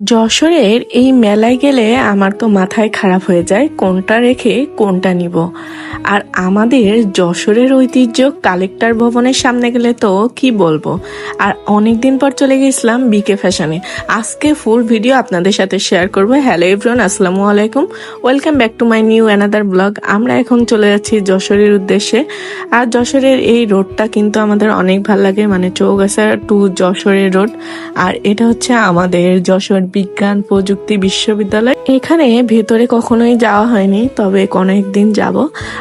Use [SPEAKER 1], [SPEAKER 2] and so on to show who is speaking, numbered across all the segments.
[SPEAKER 1] যশোরের এই মেলায় গেলে আমার তো মাথায় খারাপ হয়ে যায় কোনটা রেখে কোনটা নিব। আর আমাদের যশোরের ঐতিহ্য কালেক্টর ভবনের সামনে গেলে তো কি বলব। আর অনেক দিন পর চলে গেছিলাম বিকে ফ্যাশনে আজকে ফুল ভিডিও আপনাদের সাথে শেয়ার করব। হ্যালো এভরিওয়ান আসসালামু আলাইকুম। Welcome back to my new another blog আমরা এখন চলে যাচ্ছি যশোরের উদ্দেশ্যে। আর যশোরের এই রোডটা কিন্তু আমাদের অনেক ভালো লাগে। মানে চৌগাছা টু যশোরের রোড আর এটা হচ্ছে আমাদের যশোর বিজ্ঞান, প্রযুক্তি বিশ্ববিদ্যালয়। এখানে ভেতরে কখনোই যাওয়া হয়নি, তবে কোনো একদিন যাব।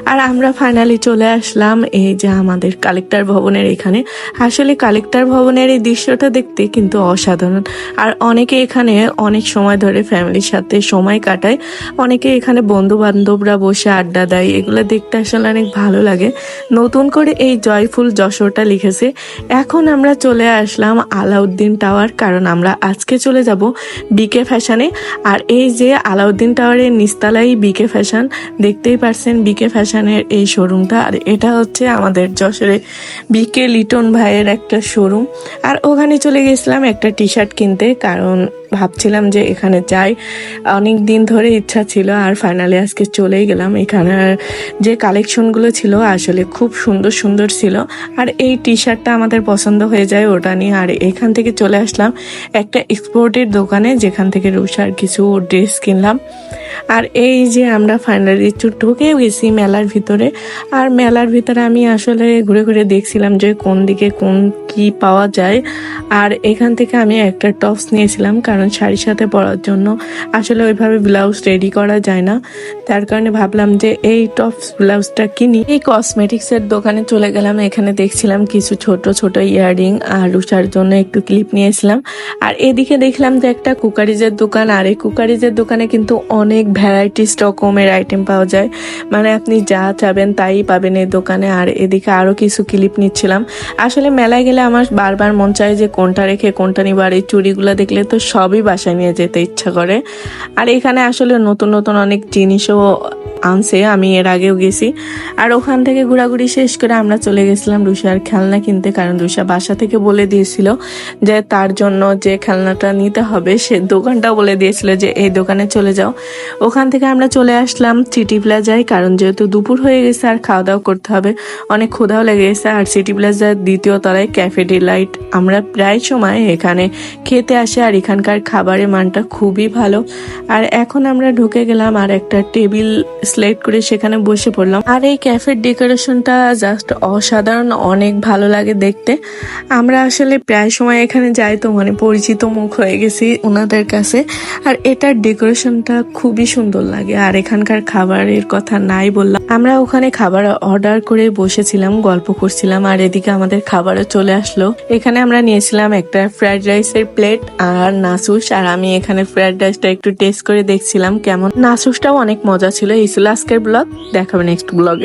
[SPEAKER 1] আর আমরা ফাইনালি চলে আসলাম এই যে আমাদের কালেক্টর ভবনের এখানে। আসলে কালেক্টর ভবনের এই দৃশ্যটা দেখতে কিন্তু অসাধারণ। আর অনেকে এখানে অনেক সময় ধরে ফ্যামিলির সাথে সময় কাটায়। অনেকে এখানে বন্ধু বান্ধবরা বসে আড্ডা দেয়। এগুলো দেখতে আসলে অনেক ভালো লাগে। নতুন করে এই জয়ফুল যশোরটা লিখেছে। এখন আমরা চলে আসলাম আলাউদ্দিন টাওয়ার, কারণ আমরা আজকে চলে যাব বিকে ফ্যাশনে আর এই যে আলাউদ্দিন টাওয়ারের নিস্তালাই বিকে ফ্যাশন দেখতেই পারছেন বিকে ফ্যাশনের এই শোরুমটা আর এটা হচ্ছে আমাদের যশোরে বিকে লিটন ভাইয়ের একটা শোরুম আর ওখানে চলে গেছিলাম একটা টি শার্ট কিনতে, কারণ ভাবছিলাম যে এখানে যাই। অনেক দিন ধরে ইচ্ছা ছিল আর ফাইনালি আজকে চলেই গেলাম। এখানে যে কালেকশনগুলো ছিল, আসলে খুব সুন্দর সুন্দর ছিল। আর এই টি শার্টটা আমাদের পছন্দ হয়ে যায় ওটা নিয়ে। আর এখান থেকে চলে আসলাম একটা এক্সপোর্টের দোকানে, যেখান থেকে রুষার কিছু ড্রেস কিনলাম। আর এই যে আমরা ফাইনালি ঢুকে গেছি মেলার ভিতরে। আর মেলার ভিতরে আমি আসলে ঘুরে ঘুরে দেখছিলাম যে কোন দিকে কোন কি পাওয়া যায়। আর এখান থেকে আমি একটা টপস নিয়েছিলাম, কারণ শাড়ির সাথে পরার জন্য আসলে ওইভাবে ব্লাউজ রেডি করা যায় না। তার কারণে ভাবলাম যে এই টপস ব্লাউজটা কিনি। এই কসমেটিক্সের দোকানে চলে গেলাম, এখানে দেখছিলাম কিছু ছোট ছোট ইয়াররিং আর রুষার জন্য একটু ক্লিপ নিয়েছিলাম। আর এদিকে দেখলাম যে একটা কুকারিজের দোকান, আর এই কুকারিজের দোকানে কিন্তু অনেক ভ্যারাইটিস রকমের আইটেম পাওয়া যায়। মানে আপনি যা চাবেন তাই পাবেন এই দোকানে। আর এদিকে আরও কিছু ক্লিপ নিচ্ছিলাম। আসলে মেলায় গেলে আমার বারবার মন চায় যে কোনটা রেখে কোনটা নিব, আর এই চুড়িগুলো দেখলে তো সবই বাসায় নিয়ে যেতে ইচ্ছা করে। আর এখানে আসলে নতুন নতুন অনেক জিনিসও আনছে, আমি এর আগেও গেছি। আর ওখান থেকে ঘোরাঘুরি শেষ করে আমরা চলে গেছিলাম রুষার খেলনা কিনতে, কারণ রুষা বাসা থেকে বলে দিয়েছিল যে তার জন্য যে খেলনাটা নিতে হবে, সে দোকানটাও বলে দিয়েছিল যে এই দোকানে চলে যাও। ওখান থেকে আমরা চলে আসলাম সিটি প্লাজায়, কারণ যেহেতু দুপুর হয়ে গেছে আর খাওয়া দাওয়া করতে হবে, অনেক ক্ষুধাও লেগে গেছে। আর সিটি প্লাজার দ্বিতীয় তলায় ক্যাফে ডিলাইট। আমরা প্রায় সময় এখানে খেতে আসি, আর এখানকার খাবারের মানটা খুবই ভালো। আর এখন আমরা ঢুকে গেলাম আর একটা টেবিল সিলেক্ট করে সেখানে বসে পড়লাম। আর এই ক্যাফের ডেকোরেশনটা জাস্ট অসাধারণ, অনেক ভালো লাগে দেখতে। আমরা আসলে প্রায় সময় এখানে যাই তো মানে পরিচিত মুখ হয়ে গেছি ওনাদের কাছে। আর এটার ডেকোরেশনটা খুবই সুন্দর লাগে। আর এখানকার খাবারের কথা নাই বললাম। আমরা ওখানে খাবার অর্ডার করে বসেছিলাম, গল্প করছিলাম, আর এদিকে আমাদের খাবারও চলে আসলো। এখানে আমরা নিয়েছিলাম একটা ফ্রাইড রাইসের প্লেট আর নাসুস। আর আমি এখানে ফ্রাইড রাইসটা একটু টেস্ট করে দেখছিলাম কেমন। নাসুসটাও অনেক মজা ছিল, এই ছিল আজকের ব্লগ দেখাবে নেক্সট ব্লগে